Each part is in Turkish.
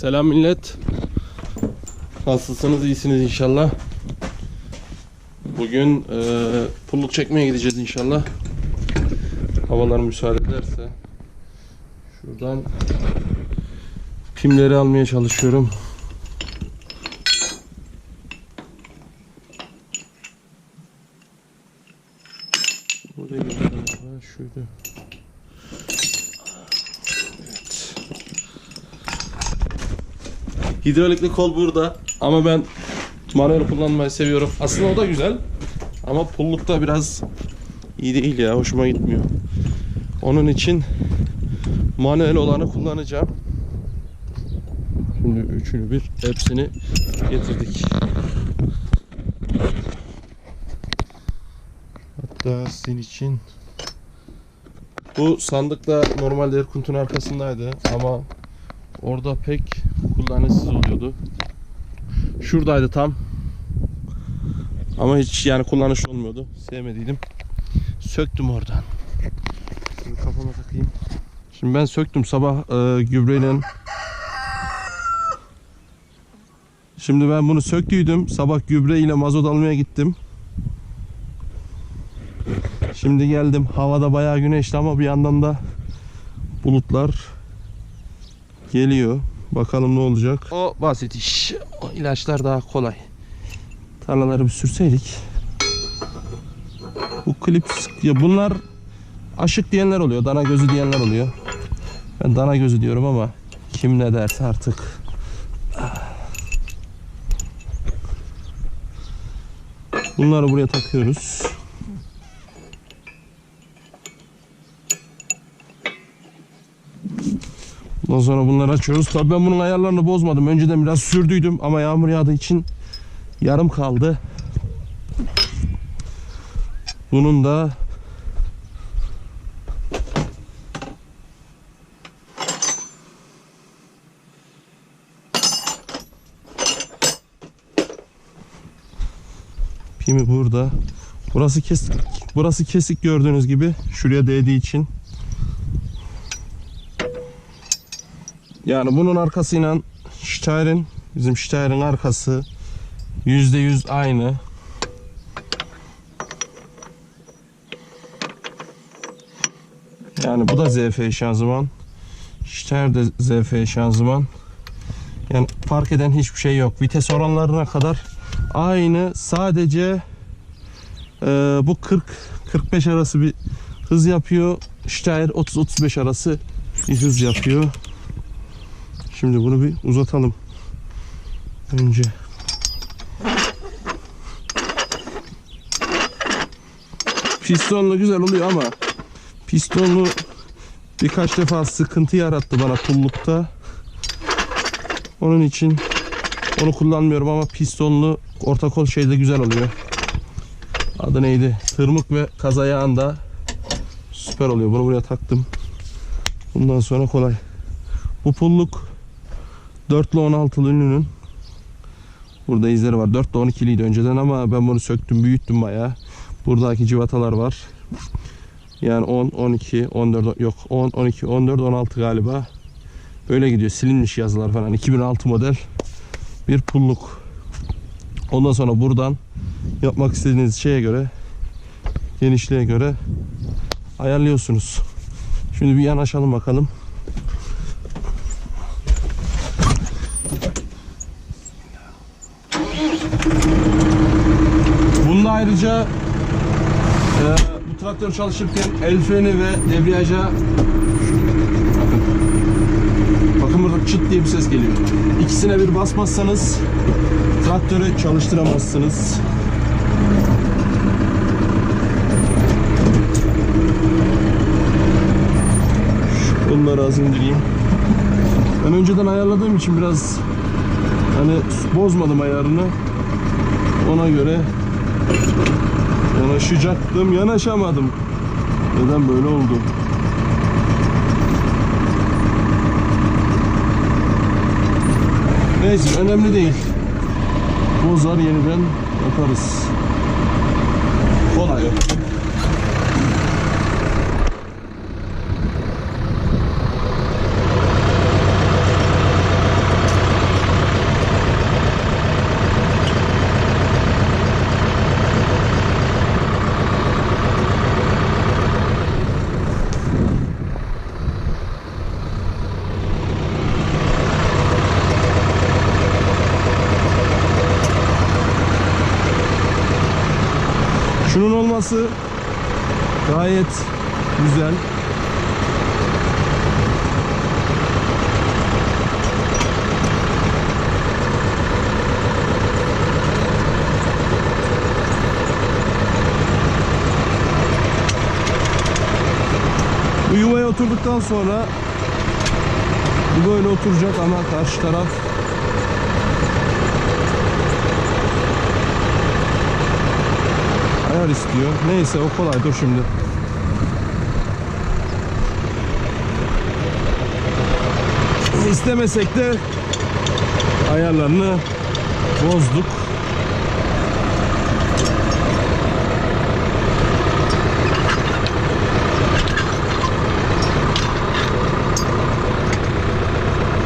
Selam millet. Nasılsınız? İyisiniz inşallah. Bugün eee pulluk çekmeye gideceğiz inşallah. Havalar müsaade ederse. Şuradan pimleri almaya çalışıyorum. Buraya gidelim. Ha, şöyle. Hidrolikli kol burada ama ben manuel kullanmayı seviyorum. Aslında o da güzel ama pullukta biraz iyi değil ya hoşuma gitmiyor. Onun için manuel olanı kullanacağım. Şimdi üçünü bir hepsini getirdik. Hatta sizin için bu sandık da normalde Erkunt'un arkasındaydı ama orada pek kullanışsız oluyordu. Şuradaydı tam. Ama hiç yani kullanış olmuyordu. Sevmediydim. Söktüm oradan. Şimdi kafama takayım. Şimdi ben söktüm sabah e, gübreyle. Şimdi ben bunu söktüydüm. Sabah gübre ile mazot almaya gittim. Şimdi geldim. Havada bayağı güneşli ama bir yandan da bulutlar geliyor. Bakalım ne olacak. O basit iş. O ilaçlar daha kolay. Tarlaları bir sürseydik. Bu klip ya bunlar aşık diyenler oluyor. Dana gözü diyenler oluyor. Ben dana gözü diyorum ama kim ne derse artık. Bunları buraya takıyoruz. Ondan sonra bunları açıyoruz. Tabii ben bunun ayarlarını bozmadım. Önceden biraz sürdüydüm ama yağmur yağdığı için yarım kaldı. Bunun da pimi burada. Burası kesik. Burası kesik gördüğünüz gibi. Şuraya değdiği için. Yani bunun arkasıyla Steyr'in bizim Steyr'in arkası %100 aynı. Yani bu da ZF şanzıman. Steyr de ZF şanzıman. Yani fark eden hiçbir şey yok. Vites oranlarına kadar aynı. Sadece e, bu 40-45 arası bir hız yapıyor. Steyr 30-35 arası bir hız yapıyor. Şimdi bunu bir uzatalım. Önce. Pistonlu güzel oluyor ama pistonlu birkaç defa sıkıntı yarattı bana pullukta. Onun için onu kullanmıyorum ama pistonlu orta kol şeyde güzel oluyor. Adı neydi? Tırmık ve kaz ayağında süper oluyor. Bunu buraya taktım. Bundan sonra kolay. Bu pulluk 4 ile 16 ünlünün burada izleri var. 4 ile 12'liydi önceden ama ben bunu söktüm, büyüttüm bayağı. Buradaki civatalar var. Yani 10, 12, 14 yok 10, 12, 14, 16 galiba. Böyle gidiyor. Silinmiş yazılar falan. 2006 model bir pulluk. Ondan sonra buradan yapmak istediğiniz şeye göre genişliğe göre ayarlıyorsunuz. Şimdi bir yanaşalım bakalım. Ayrıca e, bu traktör çalışırken el freni ve debriyaja bakın, bakın burada çıt diye bir ses geliyor. İkisine bir basmazsanız traktörü çalıştıramazsınız. Şu Onları az indireyim. Ben önceden ayarladığım için biraz hani bozmadım ayarını. Ona göre yanaşacaktım, yanaşamadım. Neden böyle oldu? Neyse önemli değil. Bozar yeniden yaparız. Kolay. Şunun olması gayet güzel. Bu yuvaya oturduktan sonra bu böyle oturacak ama karşı taraf istiyor. Neyse o kolay dur şimdi. İstemesek de ayarlarını bozduk.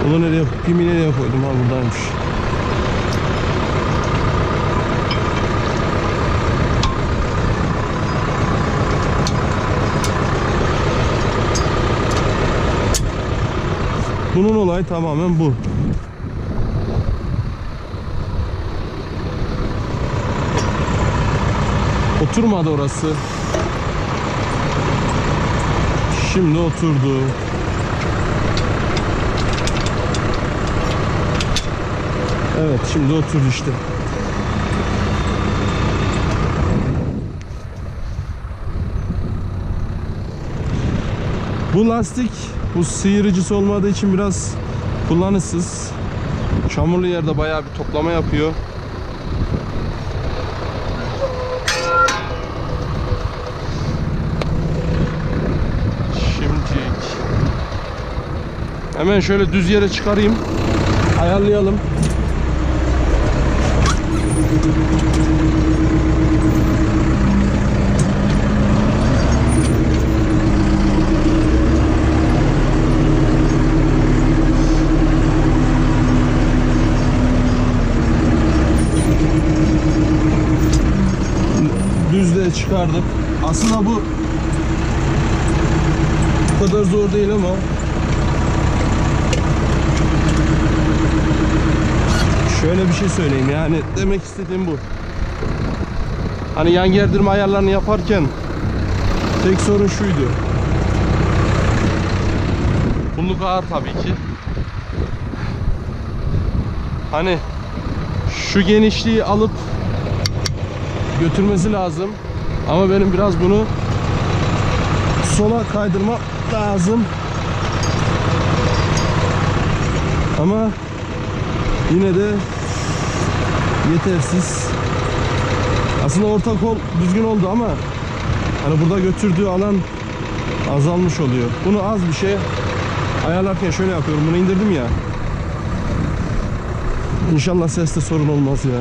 Bunu nereye, pimi nereye koydum ha buradaymış. Bunun olay tamamen bu. Oturmadı orası. Şimdi oturdu. Evet şimdi oturdu işte. Bu lastik bu sıyırıcısı olmadığı için biraz kullanışsız. Çamurlu yerde bayağı bir toplama yapıyor. Şimdi hemen şöyle düz yere çıkarayım. Ayarlayalım. Düzlüğe çıkardık. Aslında bu bu kadar zor değil ama şöyle bir şey söyleyeyim yani demek istediğim bu. Hani yan gerdirme ayarlarını yaparken tek sorun şuydu. Pulluk ağır tabii ki. Hani şu genişliği alıp götürmesi lazım. Ama benim biraz bunu sola kaydırma lazım. Ama yine de yetersiz. Aslında orta kol düzgün oldu ama hani burada götürdüğü alan azalmış oluyor. Bunu az bir şey ayarlarken şöyle yapıyorum. Bunu indirdim ya. İnşallah seste sorun olmaz ya.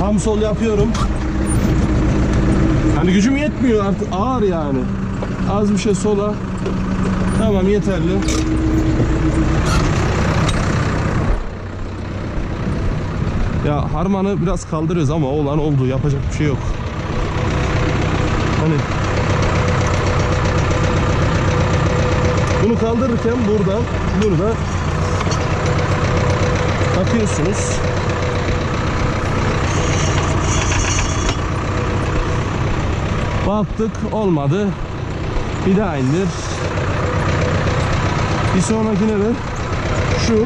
Tam sol yapıyorum. Hani gücüm yetmiyor artık ağır yani. Az bir şey sola. Tamam yeterli. Ya harmanı biraz kaldırıyoruz ama olan oldu. Yapacak bir şey yok. Hani bunu kaldırırken buradan burada takıyorsunuz. Baktık olmadı. Bir daha indir. Bir sonrakine de şu.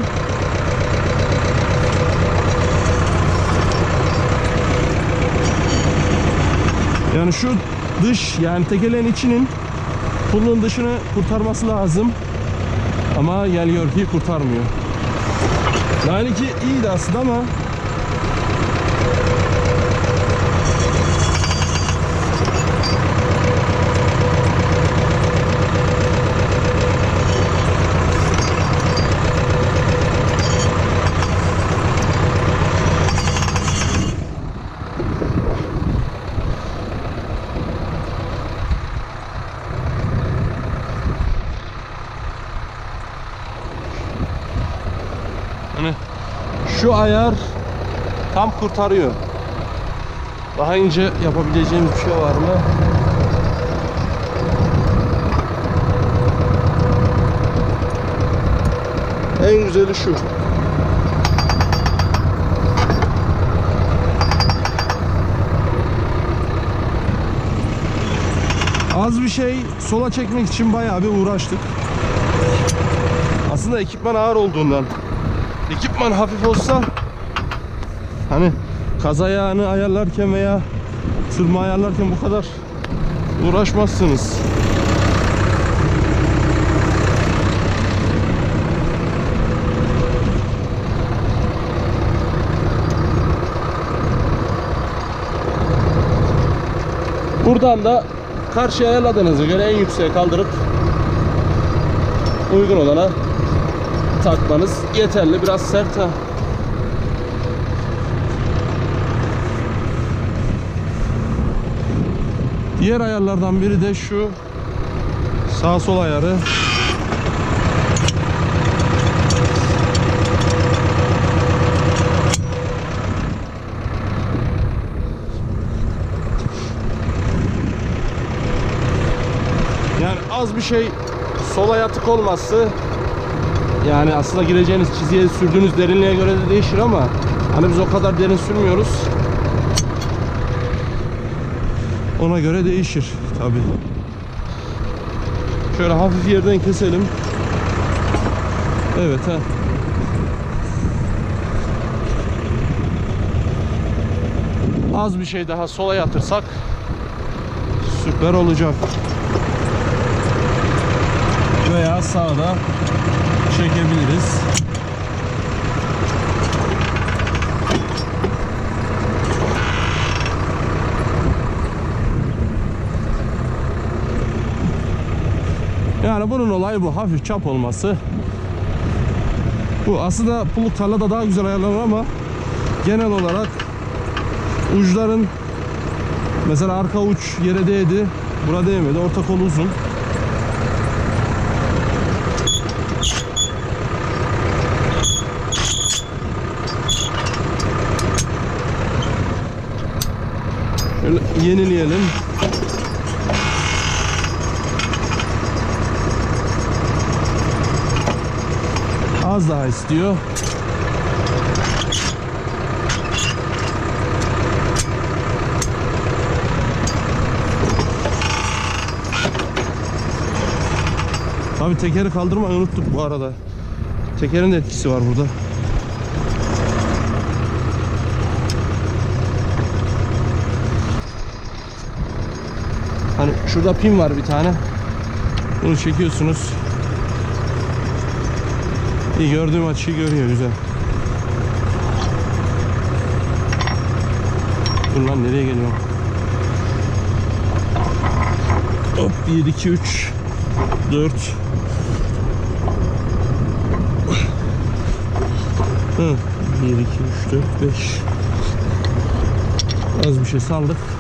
Yani şu dış yani tekelerin içinin pulun dışını kurtarması lazım. Ama geliyor ki kurtarmıyor. Yani ki iyiydi aslında ama şu ayar tam kurtarıyor. Daha ince yapabileceğimiz bir şey var mı? En güzeli şu. Az bir şey sola çekmek için bayağı bir uğraştık. Aslında ekipman ağır olduğundan Ekipman hafif olsa hani kaz ayağını ayarlarken veya tırma ayarlarken bu kadar uğraşmazsınız. Buradan da karşıya ayarladığınıza göre en yükseğe kaldırıp uygun olana takmanız yeterli. Biraz sert ha. Diğer ayarlardan biri de şu sağ sol ayarı. Yani az bir şey sola yatık olması yani aslında gireceğiniz çizgiye sürdüğünüz derinliğe göre de değişir ama hani biz o kadar derin sürmüyoruz. Ona göre değişir tabi. Şöyle hafif yerden keselim. Evet ha. Az bir şey daha sola yatırsak süper olacak. Veya sağda çekebiliriz. Yani bunun olayı bu. Hafif çap olması. Bu aslında pulluk tarlada daha güzel ayarlanır ama genel olarak uçların mesela arka uç yere değdi. Bura değmedi. Orta kol uzun. Şöyle yenileyelim. Az daha istiyor. Abi tekeri kaldırmayı unuttuk bu arada. Tekerin de etkisi var burada. Hani şurada pin var bir tane. Bunu çekiyorsunuz. İyi gördüğüm açıyı görüyor güzel. Dur lan nereye geliyor? Hop 1 2 3 4 Hı 1 2 3 4 5 Az bir şey saldık.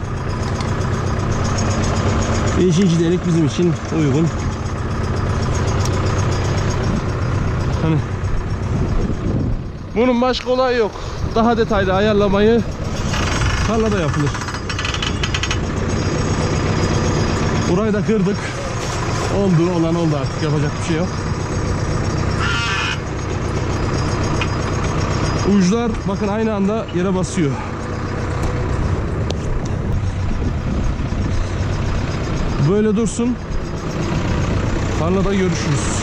Beşinci delik bizim için uygun. Hani bunun başka olayı yok. Daha detaylı ayarlamayı tarlada yapılır. Burayı da kırdık. Oldu olan oldu artık yapacak bir şey yok. Uçlar bakın aynı anda yere basıyor. Böyle dursun. Tarlada görüşürüz.